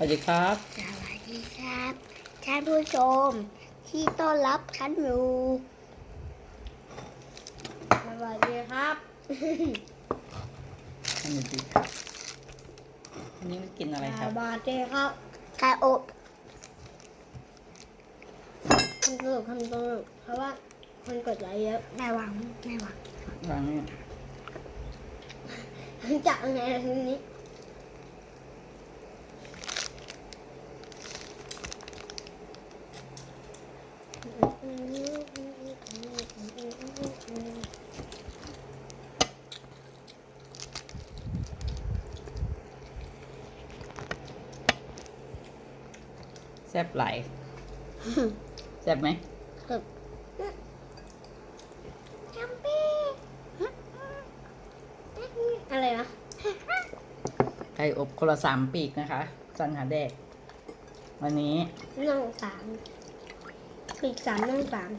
สวัสดีครับ สวัสดีครับท่านผู้ชมที่ต้อนรับฉันอยู่สวัสดีครับสวัสดีครับวันนี้มากินอะไรครับสวัสดีครับไก่อบคำตลกคำตลกเพราะว่าคนกดไลค์เยอะแม่หวังแม่หวังวางเนี่ยจะยังไงล่ะทีนี้ แซ่บไหลายแซ่บไหมครับจัมปี้อะไรนะไก่อบคนละสามปีกนะคะจันหาแดก วันนี้น่องสาม ปีกสามน่องสาม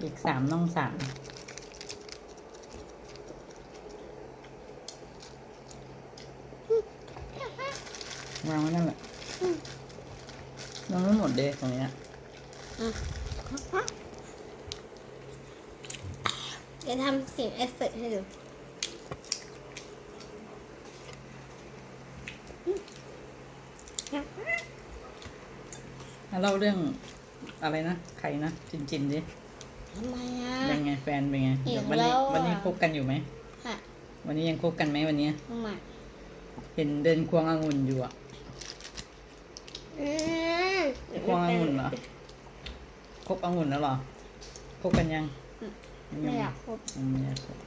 ปีกสามน่องสามวางไว้นั่นแหละยังไม่หมดเลยตรงเนี้ยเดี๋ยวทำเสียงเอฟเฟกต์ให้ดูมาเล่าเรื่อง อะไรนะใครนะจินจินดิทำไมอะเป็นไงแฟนเป็นไงอีกวันนี้แล้วอะ วันนี้คบกันอยู่ไหมค่ะวันนี้ยังคบกันไหมวันนี้ทำไมเห็นเดินควงองุ่นอยู่อะอืมควงองุ่นเหรอคบองุ่นแล้วเหรอคบกันยังไม่อยากคบอืมไม่อยากคบ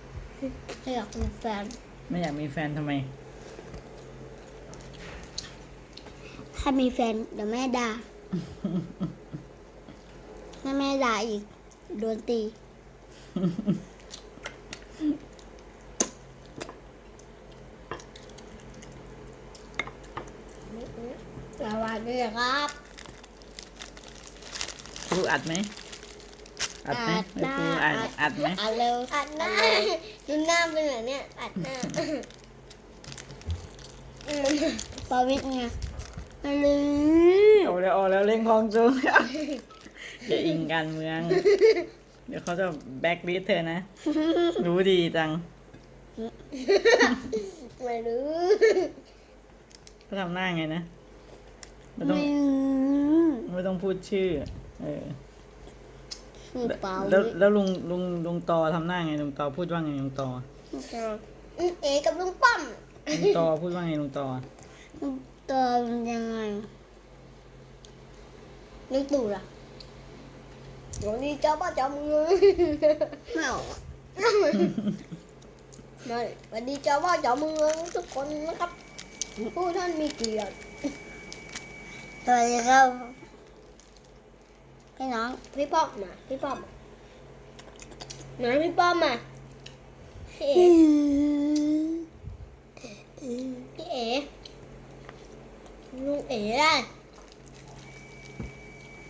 ไม่อยากเป็นแฟนไม่อยากมีแฟนทำไม ถ้ามีแฟนเดี๋ยวแม่ด่าถ้าแม่ ด่าอีก โดนตี สวัสดีครับครูอัดไหมอัดไหมอัดไม่ครูได้อัดอัดไหมอัดเร็วอัดหน้าดูหน้าเป็นแบบเนี้ยอัดหน้าปาวิทย์ไงมาเลยเอาแล้วเอาแล้วเล่งคองจุง อย่าอิงการเมือง เดี๋ยวเขาจะแบ็กลิสเธอนะ รู้ดีจัง ไม่รู้เขาทำหน้าไงนะไม่ต้องไม่รู้ไม่ต้องพูดชื่อ เออชื่อปาแล้ววิทย์แล้วลุงลุงลุงตอทำหน้าไงลุงตอพูดว่าไงลุงตออืมเอกับลุงป้อมลุงตอพูดว่าไงลุงตอตัวมันยังไงนึกตู่ล่ะ วันนี้เจ้าป้าเจ้ามือไม่ออกอะมาวันนี้เจ้าป้าเจ้ามือทุกคนนะครับ ผู้ท่านมีเกียรติสวัสดีครับพี่น้องพี่ป้อมมาพี่ป้อมมาไหนพี่ป้อมมาพี่เอ๋พี่เอ๋ลุงเอ๋ได้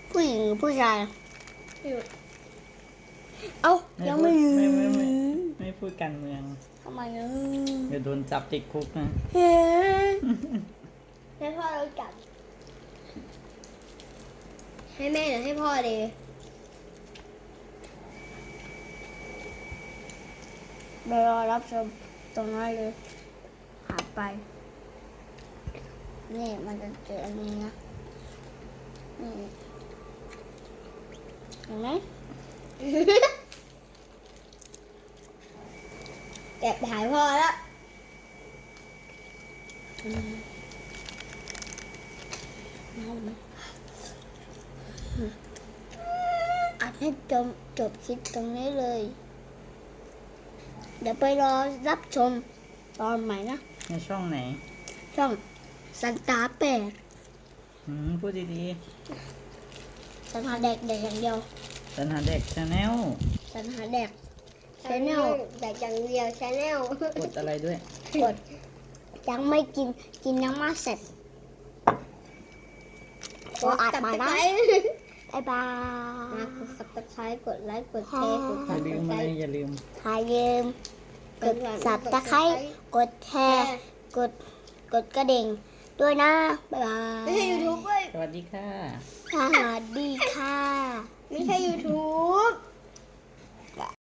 ผู้หญิงหรือผู้ชาย เอ้ายังไม่พูดรู้ไม่ไม่ไม่ไม่พูดการเมืองทำไมอะเดี๋ยวโดนจับติดคุกนะเฮ้ให้พ่อเราจับ ให้แม่หรือให้พ่อดีเดี๋ยวรอรับชมตรงนั้นเลยหาไป นี่มันจะเจออันนี้นะนี่เห็นไหมแอบถ่ายพ่อแล้วอืม เอาไหมอัดให้จบจบคลิปตรงนี้เลย เดี๋ยวไปรอรับชมตอนใหม่นะ ในช่องไหน ช่องสันตาแปดอืมพูดดี สันหาแดกแดกอย่างเดียวๆสันหาเด็กชาแนลสันหาแดกชาแนลแดกอย่างเดียวชาแนลกดอะไรด้วยกดยังไม่กินกินยังไม่เสร็จขออัดมานะบายบายมากด subscribe กดไลค์กดแชร์กดอย่าลืมอะไร subscribe อย่าลืมอย่าลืมกด subscribe กดแชร์กดกดกระดิ่ง ด้วยนะ บ๊ายบายไม่ใช่ยูทูบเว้ยสวัสดีค่ะ สวัสดีค่ะ ไม่ใช่ยูทูบ